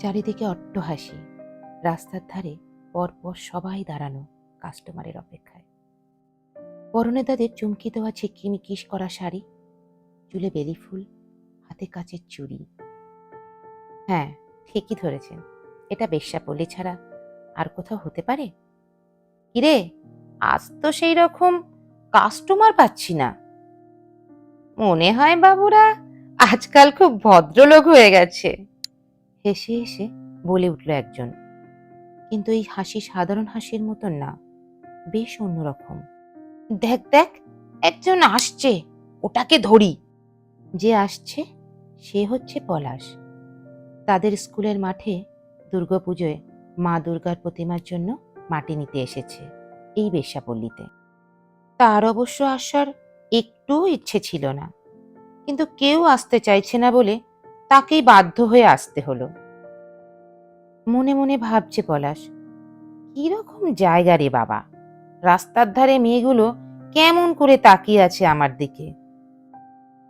চারিদিকে অট্ট হাসি। রাস্তার ধারে পরপর সবাই দাঁড়ানো কাস্টমারের অপেক্ষায়। পরনে তাদের চুমকি দেওয়া ঝিকিমিকিস করা শাড়ি, চুলে বেলি ফুল হাতে কাচের চুড়ি। হ্যাঁ ঠিকই ধরেছেন। এটা বেশ্যাপল্লী ছাড়া আর কোথাও হতে পারে? কিরে, আজ তো সেই রকম কাস্টমার পাচ্ছি না। মনে হয় বাবুরা, আজকাল খুব ভদ্রলোক হয়ে গেছে। হেসে হেসে বলে উঠল একজন। কিন্তু এই হাসি সাধারণ হাসির মতন না, বেশ অন্যরকম। দেখ দেখ, একজন আসছে, ওটাকে ধরি। যে আসছে, সে হচ্ছে পলাশ। তাদের স্কুলের মাঠে দুর্গাপুজোয় মা দুর্গার প্রতিমার জন্য মাটি নিতে এসেছে, এই বেশ্যাপল্লীতে। তার অবশ্য আসার একটু ইচ্ছে ছিল না। কিন্তু কেউ আসতে চাইছে না বলে তাকেই বাধ্য হয়ে আসতে হলো। মনে মনে ভাবছে পলাশ কীরকম জায়গা রে বাবা। রাস্তার ধারে মেয়েগুলো কেমন করে তাকিয়ে আছে আমার দিকে?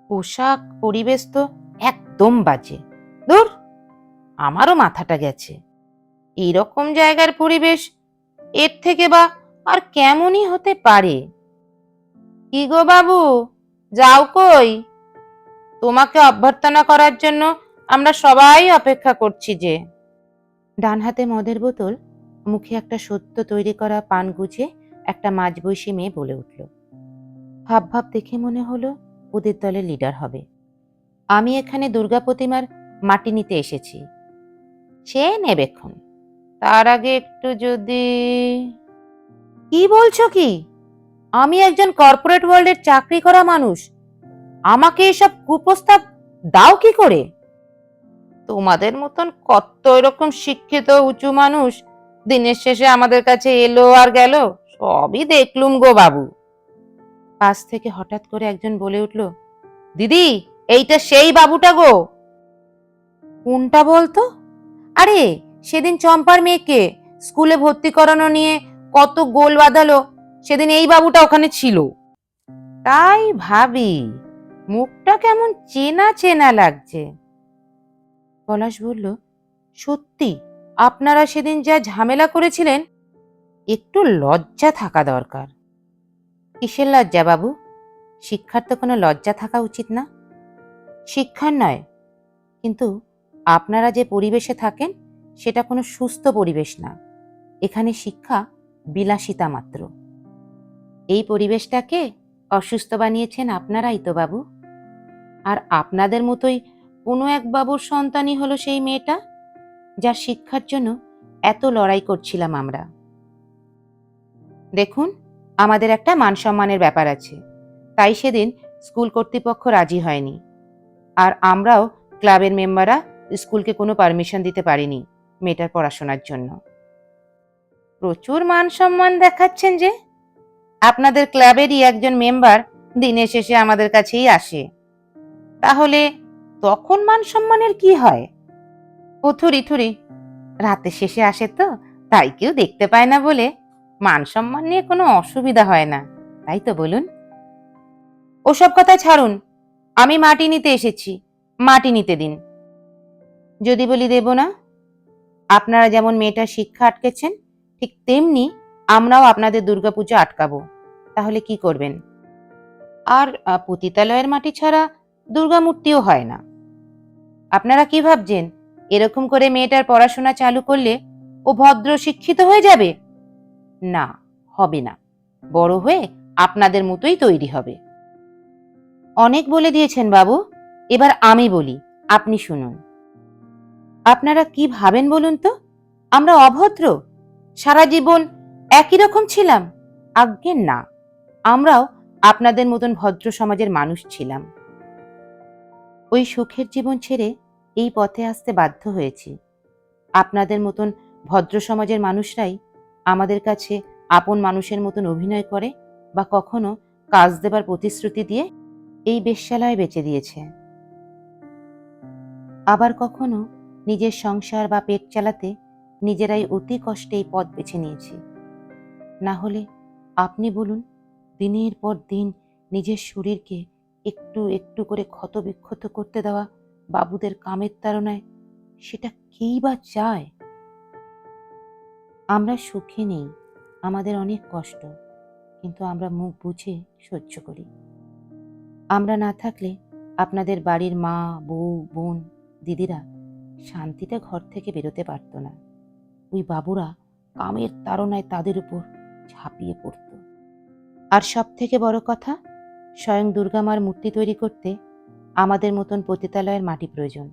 পোশাক, পরিবেশ তো একদম বাজে। দূর আমারও মাথাটা গেছে। এইরকম জায়গার পরিবেশ, এর থেকে বা আর কেমনই হতে পারে? কি গো বাবু, যাও কই? তোমাকে অভ্যর্থনা করার জন্য আমরা সবাই অপেক্ষা করছি যে। ডান হাতে মদের বোতল মুখে একটা সত্য তৈরি করা পান গুজে একটা মাঝবয়সী মেয়ে বলে উঠল। ভাব ভাব দেখে মনে হলো ওদের দলের লিডার হবে। আমি এখানে দুর্গা প্রতিমার মাটি নিতে এসেছি। সে নেবেক্ষণ তার আগে একটু যদি কি বলছো কি? আমি একজন কর্পোরেট ওয়ার্ল্ডের চাকরি করা মানুষ। আমাকে এসব কুপ্রস্তাব দাও কি করে? তোমাদের মতন কত এরকম শিক্ষিত উঁচু মানুষ দিনের শেষে আমাদের কাছে এলো আর গেল সবই দেখলুম গো বাবু। পাশ থেকে হঠাৎ করে একজন বলে উঠল দিদি এইটা সেই বাবুটা গো। কোনটা বলতো? আরে সেদিন চম্পার মেয়েকে স্কুলে ভর্তি করানো নিয়ে কত গোল বাঁধালো সেদিন এই বাবুটা ওখানে ছিল। তাই ভাবি। মুখটা কেমন চেনা চেনা লাগছে। পলাশ বলল, সত্যি, আপনারা সেদিন যা ঝামেলা করেছিলেন, একটু লজ্জা থাকা দরকার। কিসের লজ্জা বাবু? শিক্ষার তো কোনো লজ্জা থাকা উচিত না? শিক্ষার নয়, কিন্তু আপনারা যে পরিবেশে থাকেন, সেটা কোনো সুস্থ পরিবেশ না। এখানে শিক্ষা বিলাসিতা মাত্র। এই পরিবেশটাকে অসুস্থ বানিয়েছেন আপনারাই তো বাবু। আর আপনাদের মতোই কোনো এক বাবুর সন্তানই হলো সেই মেয়েটা, যার শিক্ষার জন্য এত লড়াই করছিলাম আমরা। দেখুন, আমাদের একটা মান সম্মানের ব্যাপার আছে। তাই সেদিন স্কুল কর্তৃপক্ষ রাজি হয়নি। আর আমরাও ক্লাবের মেম্বাররা স্কুলকে কোনো পারমিশন দিতে পারিনি মেয়েটার পড়াশোনার জন্য। প্রচুর মান সম্মান দেখাচ্ছেন যে, আপনাদের ক্লাবেরই একজন মেম্বার দিনের শেষে আমাদের কাছেই আসে। তাহলে তখন মান সম্মানের কি হয়? থুরি থুরি, রাতে শেষে আসে তো, তাই কেউ দেখতে পায় না বলে। মান সম্মান নিয়ে কোনো অসুবিধা হয় না, তাই তো বলুন। ওসব কথা ছাড়ুন, আমি মাটি নিতে এসেছি, মাটি নিতে দিন। যদি বলি দেব না, আপনারা যেমন মেয়েটার শিক্ষা আটকেছেন, ঠিক তেমনি আমরাও আপনাদের দুর্গাপুজো আটকাবো, তাহলে কি করবেন? আর পতিতালয়ের মাটি ছাড়া দুর্গা মূর্তিও হয় না। আপনারা কি ভাবছেন? এরকম করে মেয়েটার পড়াশোনা চালু করলে ও ভদ্র শিক্ষিত হয়ে যাবে? না, হবে না। বড় হয়ে আপনাদের মতোই তৈরি হবে। অনেক বলে দিয়েছেন বাবু, এবার আমি বলি, আপনি শুনুন। আপনারা কি ভাবেন বলুন তো? আমরা অভদ্র, সারা জীবন একই রকম ছিলাম। আজ্ঞে না, আমরাও আপনাদের মতন ভদ্র সমাজের মানুষ ছিলাম। ওই সুখের জীবন ছেড়ে এই পথে আসতে বাধ্য হয়েছি। আপনাদের মতন ভদ্র সমাজের মানুষরাই আমাদের কাছে আপন মানুষের মতন অভিনয় করে বা কখনো কাজ দেবার প্রতিশ্রুতি দিয়ে এই বেশ্যালয় বেঁচে দিয়েছে। আবার কখনো নিজের সংসার বা পেট চালাতে নিজেরাই অতি কষ্টে এই পথ বেছে নিয়েছি। না হলে আপনি বলুন, দিনের পর দিন নিজের শরীরকে একটু একটু করে ক্ষত বিক্ষত করতে দেওয়া বাবুদের কামের তাড়নায় সেটা কেই বা চায়? আমরা সুখে নেই, আমাদের অনেক কষ্ট, কিন্তু আমরা মুখ বুঝে সহ্য করি। আমরা না থাকলে আপনাদের বাড়ির মা, বউ, বোন, দিদিরা শান্তিতে ঘর থেকে বেরোতে পারতো না। ওই বাবুরা কামের তাড়নায় তাদের উপর ঝাঁপিয়ে পড়ত। আর সব থেকে বড় কথা স্বয়ং দুর্গামার মূর্তি তৈরি করতে আমাদের মতন পতিতালয়ের মাটি প্রয়োজন,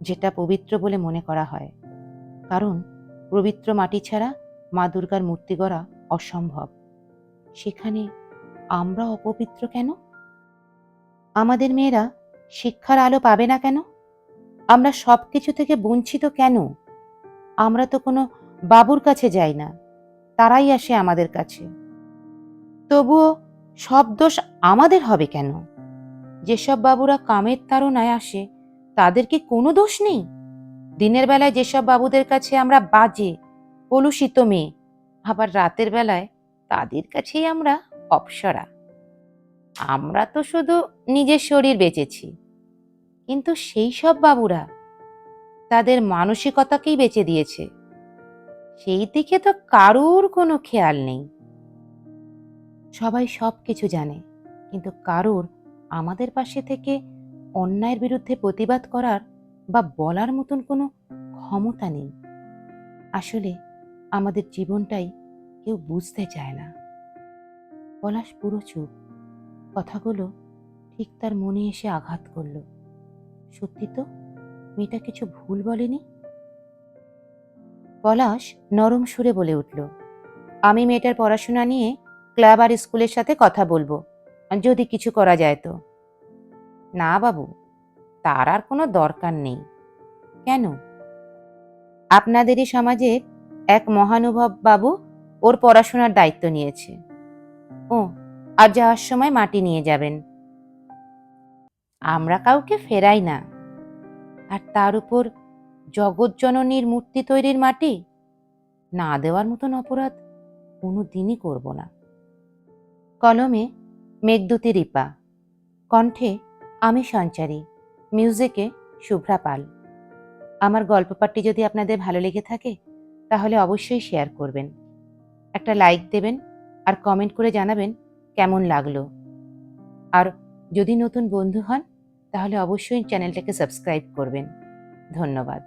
যেটা পবিত্র বলে মনে করা হয়। কারণ পবিত্র মাটি ছাড়া মা দুর্গার মূর্তি গড়া অসম্ভব। সেখানে আমরা অপবিত্র কেন? আমাদের মেয়েরা শিক্ষার আলো পাবে না কেন? আমরা সব কিছু থেকে বঞ্চিত কেন? আমরা তো কোনো বাবুর কাছে যাই না, তারাই আসে আমাদের কাছে। তবুও সব দোষ আমাদের হবে কেন? যেসব বাবুরা কামের তাড়নায় আসে, তাদের কি কোনো দোষ নেই? দিনের বেলায় যেসব বাবুদের কাছে আমরা বাজে, কলুষিত মেয়ে, আবার রাতের বেলায় তাদের কাছেই আমরা অপসরা। আমরা তো শুধু নিজের শরীর বেঁচেছি। কিন্তু সেই সব বাবুরা তাদের মানসিকতাকেই বেঁচে দিয়েছে। সেই দিকে তো কারুর কোনো খেয়াল নেই। সবাই সব কিছু জানে, কিন্তু কারুর আমাদের পাশে থেকে অন্যায়ের বিরুদ্ধে প্রতিবাদ করার বা বলার মতন কোনো ক্ষমতা নেই। আসলে আমাদের জীবনটাই কেউ বুঝতে চায় না। পলাশ পুরো চুপ। কথাগুলো ঠিক তার মনে এসে আঘাত করল। সত্যি তো? মেয়েটা কিছু ভুল বলেনি? পলাশ নরম সুরে বলে উঠল, আমি মেয়েটার পড়াশোনা নিয়ে ক্লাব আর স্কুলের সাথে কথা বলব। যদি কিছু করা যায় তো। না বাবু, তার আর কোনো দরকার নেই। কেন? আপনাদেরই সমাজের এক মহানুভব বাবু ওর পড়াশোনার দায়িত্ব নিয়েছে। ও, আর যাওয়ার সময় মাটি নিয়ে যাবেন। আমরা কাউকে ফেরাই না। আর তার উপর জগৎজননীর মূর্তি তৈরির মাটি না দেওয়ার মতন অপরাধ কোনো দিনই করব না। কলমে মেঘদূতি রিপা। কণ্ঠে, আমি সঞ্চারী, মিউজিকে শুভ্রা পাল। আমার গল্প পাঠটি যদি আপনাদের ভালো লেগে থাকে, তাহলে অবশ্যই শেয়ার করবেন। একটা লাইক দেবেন আর কমেন্ট করে জানাবেন কেমন লাগল। আর যদি নতুন বন্ধু হন, তাহলে অবশ্যই চ্যানেলটাকে সাবস্ক্রাইব করবেন। ধন্যবাদ।